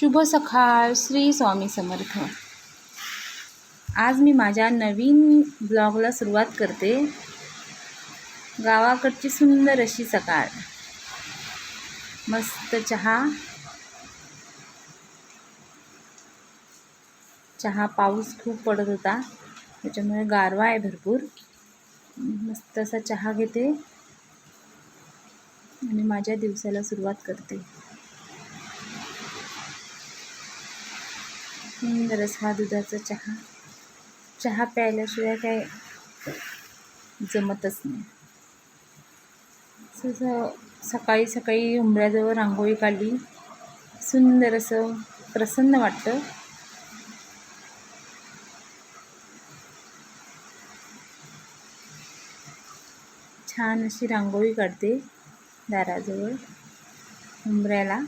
शुभ सकाळ श्री स्वामी समर्थ. आज मी माझ्या नवीन ब्लॉगला सुरुवात करते. गावाकडची सुंदर अशी सकाळ. मस्त चहा. चहा पाऊस खूप पडत होता. त्याच्यामुळे गारवा आहे भरपूर. मस्त असा चहा घेते. आणि माझ्या दिवसाला सुरुवात करते. सुंदर असा दुधाचा चहा. चहा प्यायल्याशिवाय काय जमतच नाही. तसं सकाळी सकाळी उंबऱ्याजवळ रांगोळी काढली. सुंदर असं प्रसन्न वाटतं. छान अशी रांगोळी काढते दाराजवळ उंबऱ्याला.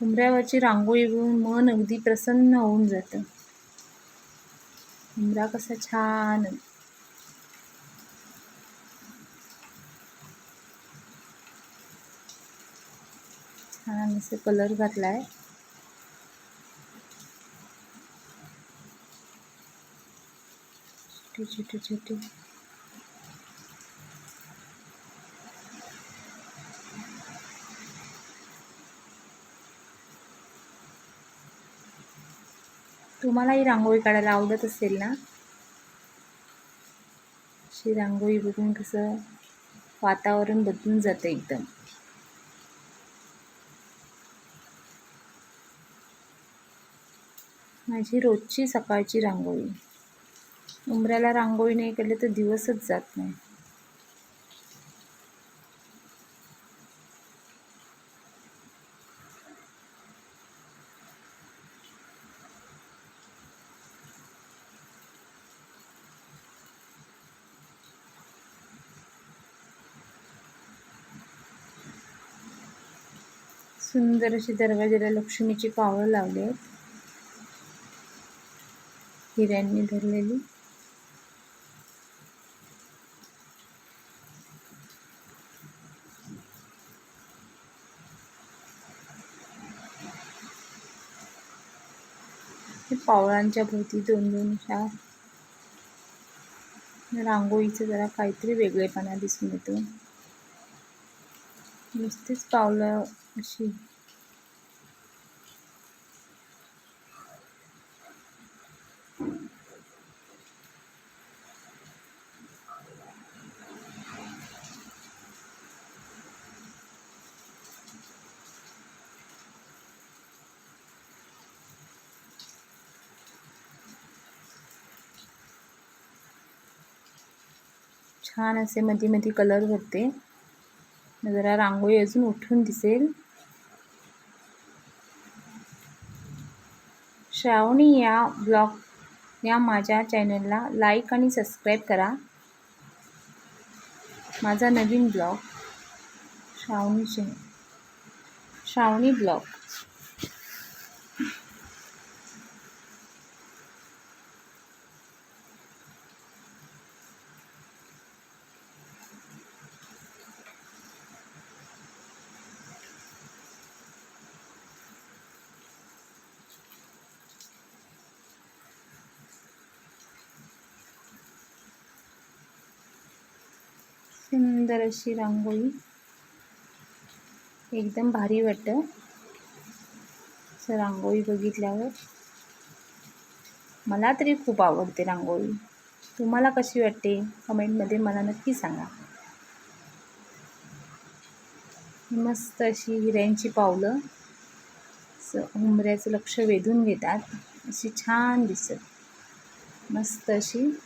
उंबऱ्यावरची रांगोळी बघून मन अगदी प्रसन्न होऊन जातं. उंबरा कसा छान छान असे कलर घातलाय. छोटे छोटे छोटे. तुम्हाला ही रांगोळी काढायला आवडत असेल ना? अशी रांगोळी बघून कसं वातावरण बदलून जातं एकदम. माझी रोजची सकाळची रांगोळी. उंबऱ्याला रांगोळी नाही केली तर दिवसच जात नाही. सुंदर अशी दरवाजाला लक्ष्मीची पावलं लावली आहेत हिऱ्यांनी धरलेली. पावळांच्या भोवती दोन दोन अशा रांगोळीचं जरा काहीतरी वेगळेपणा दिसून येतो. नुसतीच पावलं अशी छान असे मध्ये मध्ये कलर भरते जरा रांगोळी अजून उठून दिसेल. श्रावणी या ब्लॉग या माझ्या चॅनलला लाईक आणि सबस्क्राईब करा. माझा नवीन ब्लॉग श्रावणी श्रावणी ब्लॉग. सुंदर अशी रांगोळी. एकदम भारी वाटतं. रांगोळी बघितल्यावर. मला तरी खूप आवडते रांगोळी. तुम्हाला कशी वाटते? कमेंटमध्ये मला नक्की सांगा. मस्त अशी हिऱ्यांची पावलं. असं उंबऱ्याचं लक्ष वेधून घेतात. अशी छान दिसत मस्त अशी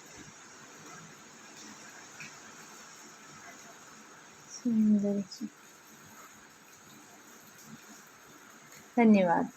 सुंदर धन्यवाद.